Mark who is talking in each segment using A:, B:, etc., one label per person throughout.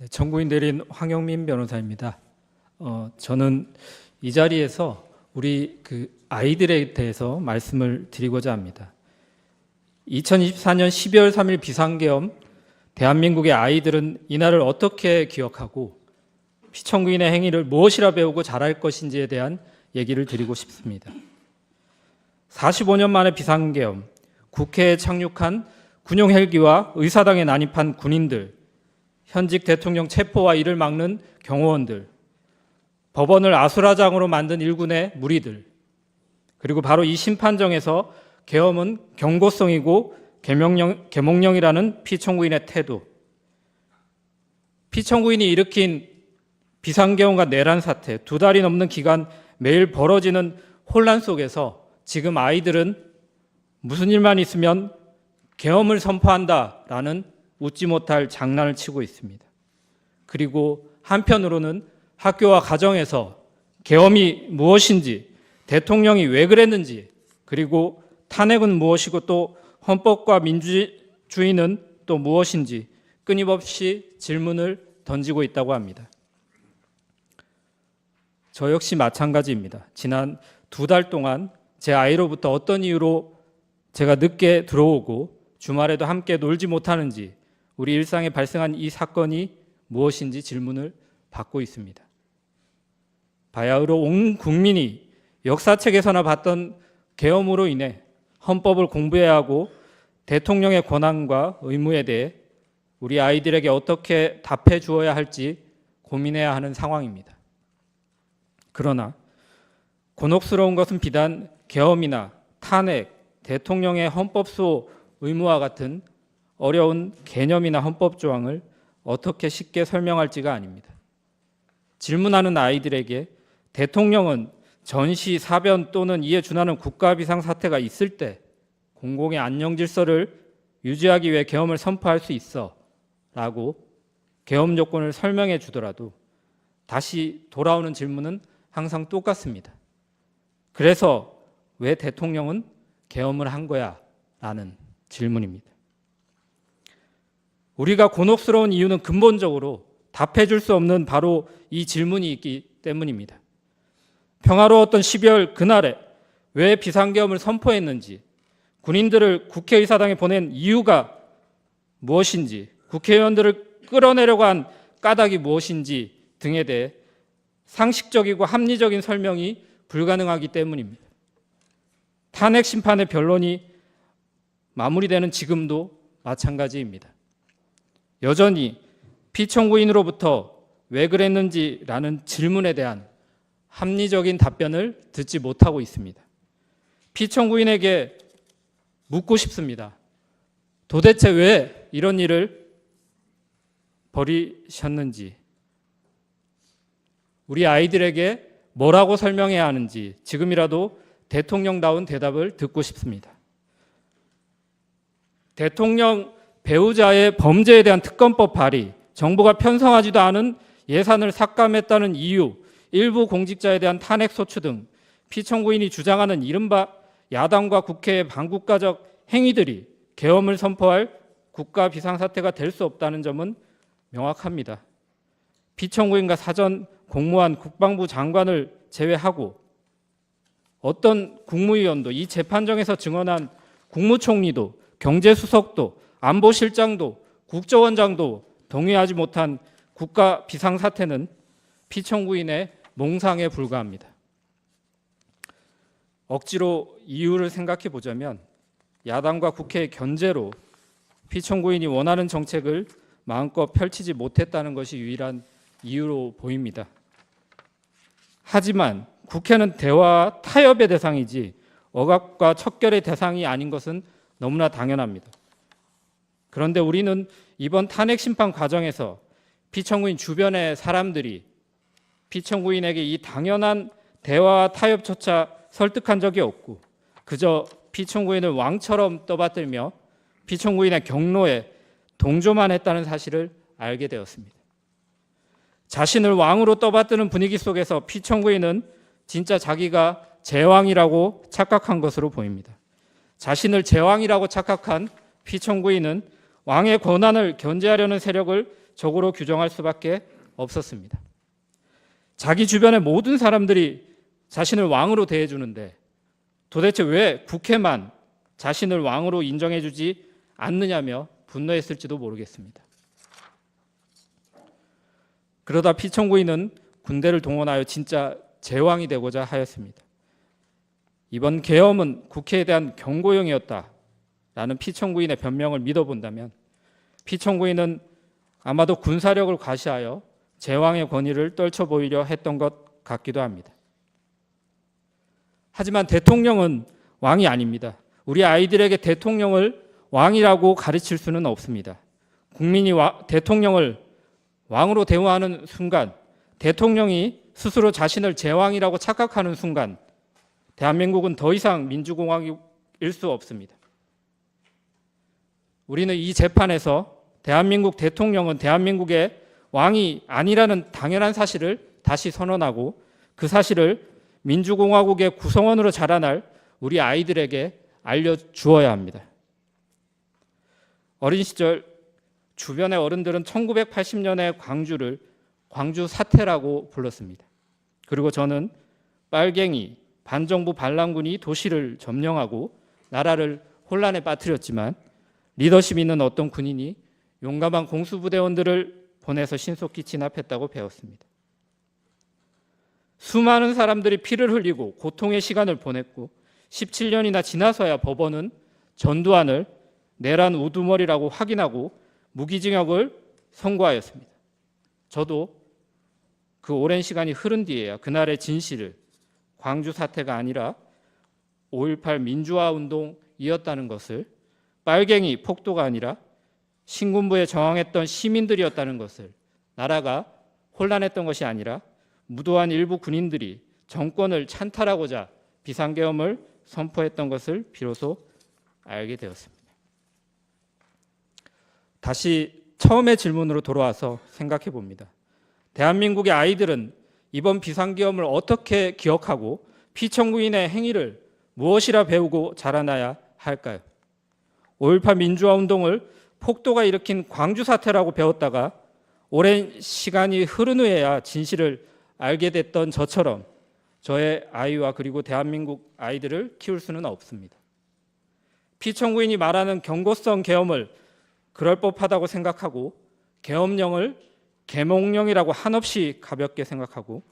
A: 네, 정부인 대리인 황영민 변호사입니다. 어, 저는 이 자리에서 우리 그 아이들에 대해서 말씀을 드리고자 합니다. 2024년 12월 3일 비상계엄 대한민국의 아이들은 이날을 어떻게 기억하고 피청구인의 행위를 무엇이라 배우고 잘할 것인지에 대한 얘기를 드리고 싶습니다. 45년 만에 비상계엄, 국회에 착륙한 군용 헬기와 의사당에 난입한 군인들, 현직 대통령 체포와 이를 막는 경호원들, 법원을 아수라장으로 만든 일군의 무리들, 그리고 바로 이 심판정에서 계엄은 경고성이고 개명령, 개몽령이라는 피청구인의 태도, 피청구인이 일으킨 비상계엄과 내란 사태, 두 달이 넘는 기간 매일 벌어지는 혼란 속에서 지금 아이들은 무슨 일만 있으면 계엄을 선포한다라는 웃지 못할 장난을 치고 있습니다. 그리고 한편으로는 학교와 가정에서 계엄이 무엇인지, 대통령이 왜 그랬는지, 그리고 탄핵은 무엇이고 또 헌법과 민주주의는 또 무엇인지 끊임없이 질문을 던지고 있다고 합니다. 저 역시 마찬가지입니다. 지난 두 달 동안 제 아이로부터 어떤 이유로 제가 늦게 들어오고 주말에도 함께 놀지 못하는지 우리 일상에 발생한 이 사건이 무엇인지 질문을 받고 있습니다. 바야흐로 온 국민이 역사책에서나 봤던 계엄으로 인해 헌법을 공부해야 하고 대통령의 권한과 의무에 대해 우리 아이들에게 어떻게 답해 주어야 할지 고민해야 하는 상황입니다. 그러나 곤혹스러운 것은 비단 계엄이나 탄핵, 대통령의 헌법수호 의무와 같은 어려운 개념이나 헌법 조항을 어떻게 쉽게 설명할지가 아닙니다. 질문하는 아이들에게 대통령은 전시, 사변 또는 이에 준하는 국가 비상 사태가 있을 때 공공의 안녕 질서를 유지하기 위해 계엄을 선포할 수 있어라고 계엄 요건을 설명해 주더라도 다시 돌아오는 질문은 항상 똑같습니다. 그래서 왜 대통령은 계엄을 한 거야? 라는 질문입니다. 우리가 곤혹스러운 이유는 근본적으로 답해 줄 수 없는 바로 이 질문이 있기 때문입니다. 평화로웠던 12월 그날에 왜 비상계엄을 선포했는지, 군인들을 국회의사당에 보낸 이유가 무엇인지, 국회의원들을 끌어내려고 한 까닭이 무엇인지 등에 대해 상식적이고 합리적인 설명이 불가능하기 때문입니다. 탄핵 심판의 변론이 마무리되는 지금도 마찬가지입니다. 여전히 피청구인으로부터 왜 그랬는지라는 질문에 대한 합리적인 답변을 듣지 못하고 있습니다. 피청구인에게 묻고 싶습니다. 도대체 왜 이런 일을 벌이셨는지, 우리 아이들에게 뭐라고 설명해야 하는지 지금이라도 대통령다운 대답을 듣고 싶습니다. 대통령 배우자의 범죄에 대한 특검법 발의, 정부가 편성하지도 않은 예산을 삭감했다는 이유, 일부 공직자에 대한 탄핵 소추 등 피청구인이 주장하는 이른바 야당과 국회의 반국가적 행위들이 계엄을 선포할 국가 비상사태가 될 수 없다는 점은 명확합니다. 피청구인과 사전 공무원 국방부 장관을 제외하고 어떤 국무위원도 이 재판정에서 증언한 국무총리도 경제수석도 안보실장도 국정원장도 동의하지 못한 국가 비상사태는 피청구인의 몽상에 불과합니다. 억지로 이유를 생각해 보자면 야당과 국회의 견제로 피청구인이 원하는 정책을 마음껏 펼치지 못했다는 것이 유일한 이유로 보입니다. 하지만 국회는 대화 타협의 대상이지 억압과 척결의 대상이 아닌 것은 너무나 당연합니다. 그런데 우리는 이번 탄핵 심판 과정에서 피청구인 주변의 사람들이 피청구인에게 이 당연한 대화와 타협조차 설득한 적이 없고 그저 피청구인을 왕처럼 떠받들며 피청구인의 경로에 동조만 했다는 사실을 알게 되었습니다. 자신을 왕으로 떠받드는 분위기 속에서 피청구인은 진짜 자기가 제왕이라고 착각한 것으로 보입니다. 자신을 제왕이라고 착각한 피청구인은 왕의 권한을 견제하려는 세력을 적으로 규정할 수밖에 없었습니다. 자기 주변의 모든 사람들이 자신을 왕으로 대해주는데 도대체 왜 국회만 자신을 왕으로 인정해주지 않느냐며 분노했을지도 모르겠습니다. 그러다 피청구인은 군대를 동원하여 진짜 제왕이 되고자 하였습니다. 이번 계엄은 국회에 대한 경고용이었다 라는 피청구인의 변명을 믿어본다면 피청구인은 아마도 군사력을 과시하여 제왕의 권위를 떨쳐 보이려 했던 것 같기도 합니다. 하지만 대통령은 왕이 아닙니다. 우리 아이들에게 대통령을 왕이라고 가르칠 수는 없습니다. 국민이 와- 대통령을 왕으로 대우하는 순간, 대통령이 스스로 자신을 제왕이라고 착각하는 순간, 대한민국은 더 이상 민주공화국일 수 없습니다. 우리는 이 재판에서 대한민국 대통령은 대한민국의 왕이 아니라는 당연한 사실을 다시 선언하고 그 사실을 민주공화국의 구성원으로 자라날 우리 아이들에게 알려주어야 합니다. 어린 시절 주변의 어른들은 1980년에 광주를 광주 사태라고 불렀습니다. 그리고 저는 빨갱이, 반정부 반란군이 도시를 점령하고 나라를 혼란에 빠뜨렸지만 리더십 있는 어떤 군인이 용감한 공수부대원들을 보내서 신속히 진압했다고 배웠습니다. 수많은 사람들이 피를 흘리고 고통의 시간을 보냈고 17년이나 지나서야 법원은 전두환을 내란 우두머리라고 확인하고 무기징역을 선고하였습니다. 저도 그 오랜 시간이 흐른 뒤에야 그날의 진실을 광주 사태가 아니라 5.18 민주화 운동이었다는 것을 빨갱이 폭도가 아니라 신군부에 저항했던 시민들이었다는 것을 나라가 혼란했던 것이 아니라 무도한 일부 군인들이 정권을 찬탈하고자 비상계엄을 선포했던 것을 비로소 알게 되었습니다. 다시 처음의 질문으로 돌아와서 생각해 봅니다. 대한민국의 아이들은 이번 비상계엄을 어떻게 기억하고 피청구인의 행위를 무엇이라 배우고 자라나야 할까요? 5.18 민주화 운동을 폭도가 일으킨 광주 사태라고 배웠다가 오랜 시간이 흐른 후에야 진실을 알게 됐던 저처럼 저의 아이와 그리고 대한민국 아이들을 키울 수는 없습니다. 피청구인이 말하는 경고성 계엄을 그럴 법하다고 생각하고 계엄령을 계몽령이라고 한없이 가볍게 생각하고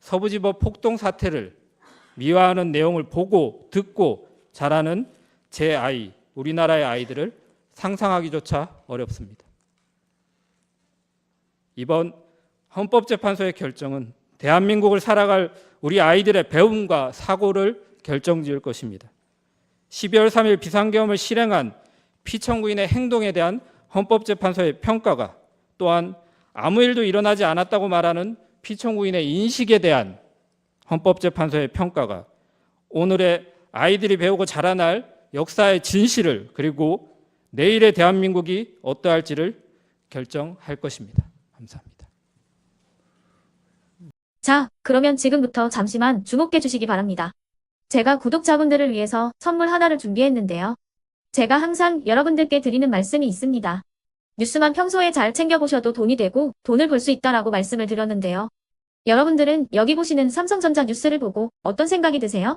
A: 서부지법 폭동 사태를 미화하는 내용을 보고 듣고 자라는 제 아이, 우리나라의 아이들을 상상하기조차 어렵습니다. 이번 헌법재판소의 결정은 대한민국을 살아갈 우리 아이들의 배움과 사고를 결정지을 것입니다. 12월 3일 비상계엄을 실행한 피청구인의 행동에 대한 헌법재판소의 평가가 또한 아무 일도 일어나지 않았다고 말하는 피청구인의 인식에 대한 헌법재판소의 평가가 오늘의 아이들이 배우고 자라날 역사의 진실을 그리고 내일의 대한민국이 어떠할지를 결정할 것입니다. 감사합니다.
B: 자, 그러면 지금부터 잠시만 주목해 주시기 바랍니다. 제가 구독자분들을 위해서 선물 하나를 준비했는데요. 제가 항상 여러분들께 드리는 말씀이 있습니다. 뉴스만 평소에 잘 챙겨보셔도 돈이 되고 돈을 벌 수 있다라고 말씀을 드렸는데요. 여러분들은 여기 보시는 삼성전자 뉴스를 보고 어떤 생각이 드세요?